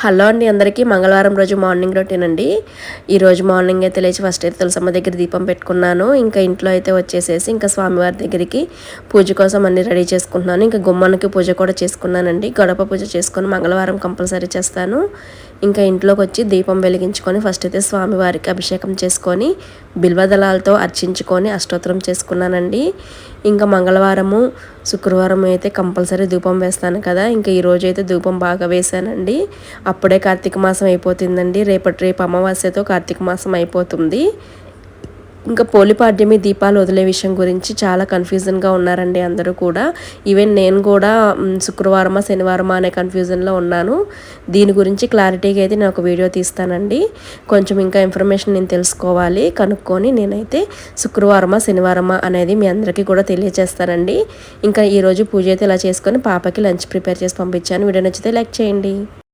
Hello అండి అందరికీ మంగళవారం రోజు మార్నింగ్ రొటీన్ అండి. ఈరోజు మార్నింగ్ అయితే లేచి ఫస్ట్ అయితే తులసమ్మ దగ్గర దీపం పెట్టుకున్నాను. ఇంకా ఇంట్లో అయితే వచ్చేసేసి ఇంకా స్వామివారి దగ్గరికి పూజ కోసం అన్ని రెడీ చేసుకుంటున్నాను. ఇంకా గుమ్మనికి పూజ కూడా చేసుకున్నానండి. గడప పూజ చేసుకొని మంగళవారం కంపల్సరీ చేస్తాను. ఇంకా ఇంట్లోకి వచ్చి దీపం వెలిగించుకొని ఫస్ట్ అయితే స్వామివారికి అభిషేకం చేసుకొని బిల్వదళాలతో అర్చించుకొని అష్టోత్తరం చేసుకున్నానండి. ఇంకా మంగళవారము శుక్రవారం అయితే కంపల్సరీ ధూపం వేస్తాను కదా. ఇంకా ఈరోజు అయితే ధూపం బాగా వేశానండి. అప్పుడే కార్తీక మాసం అయిపోతుందండి. రేపటి రేపు అమావాస్యతో కార్తీక మాసం అయిపోతుంది. ఇంకా పోలిపాడ్యమి దీపాలు వదిలే విషయం గురించి చాలా కన్ఫ్యూజన్గా ఉన్నారండి అందరూ కూడా. ఈవెన్ నేను కూడా శుక్రవారమా శనివారమా అనే కన్ఫ్యూజన్లో ఉన్నాను. దీని గురించి క్లారిటీగా అయితే నేను ఒక వీడియో తీస్తానండి. కొంచెం ఇంకా ఇన్ఫర్మేషన్ నేను తెలుసుకోవాలి. కనుక్కొని నేనైతే శుక్రవారమా శనివారమా అనేది మీ అందరికీ కూడా తెలియజేస్తానండి ఇంకా ఈరోజు పూజ అయితే ఇలా చేసుకొని పాపకి లంచ్ ప్రిపేర్ చేసి పంపించాను. వీడియో నచ్చితే లైక్ చేయండి.